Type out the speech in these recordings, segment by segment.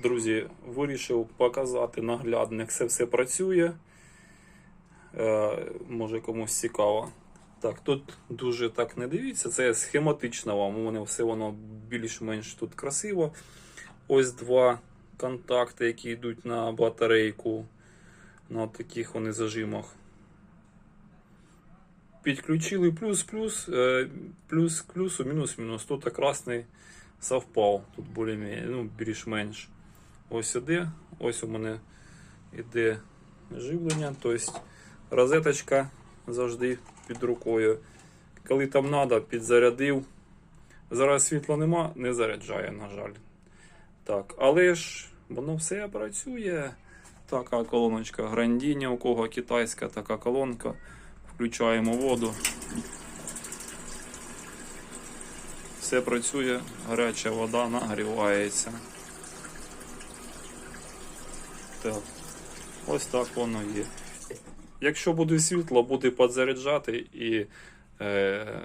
друзі, вирішив показати наглядно, як це все працює. Е, може комусь цікаво. Так, тут дуже так не дивіться, це схематично вам. У мене все воно більш-менш тут красиво. Ось два контакти, які йдуть на батарейку. На таких вони зажимах. Підключили плюс-плюс, е, плюс мінус-мінус. Тут красний совпав. Тут ну, більш-менш. Ось іде. Ось у мене іде живлення. Тобто розеточка завжди під рукою. Коли там треба, підзарядив. Зараз світла нема, не заряджає, на жаль. Так, але ж воно все працює. Така колоночка Грандіні, у кого китайська така колонка. Включаємо воду. Все працює, гаряча вода нагрівається. Так, ось так воно є. Якщо буде світло, буде підзаряджати і е,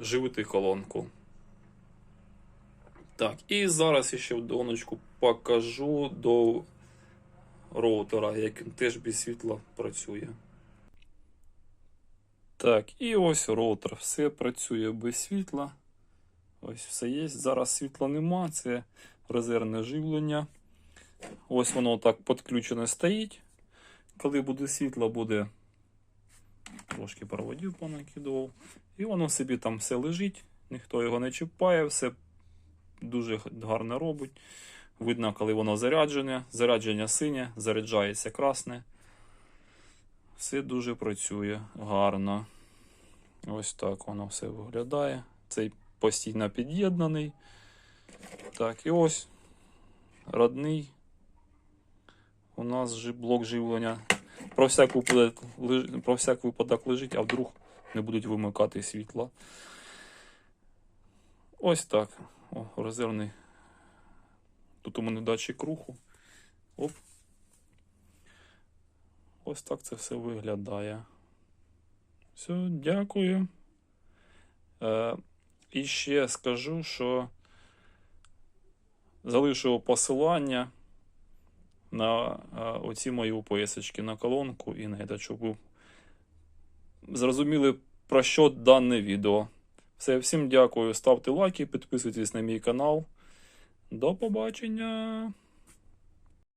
живити колонку. Так, і зараз ще доночку покажу до роутера, як він теж без світла працює. Так, і ось роутер. Все працює без світла. Ось все є. Зараз світла нема, це резервне живлення. Ось воно так підключене стоїть. Коли буде світло, буде трошки проводів понакидував. І воно собі там все лежить, ніхто його не чіпає, все дуже гарно робить. Видно, коли воно заряджене, зарядження синє, заряджається красне. Все дуже працює гарно. Ось так воно все виглядає. Цей постійно під'єднаний. Так, і ось родний. У нас же блок живлення. Про всяк випадок, про всяк випадок лежить, а вдруг не будуть вимикати світло. Ось так. О, резервний. Тут у мене датчик руху. Оп. Ось так це все виглядає. Все, дякую. Е, і ще скажу, що залишу посилання на е, оці мої поясочки на колонку і на щоб ви зрозуміли, про що дане відео. Все, всім дякую. Ставте лайки, підписуйтесь на мій канал. До побачення!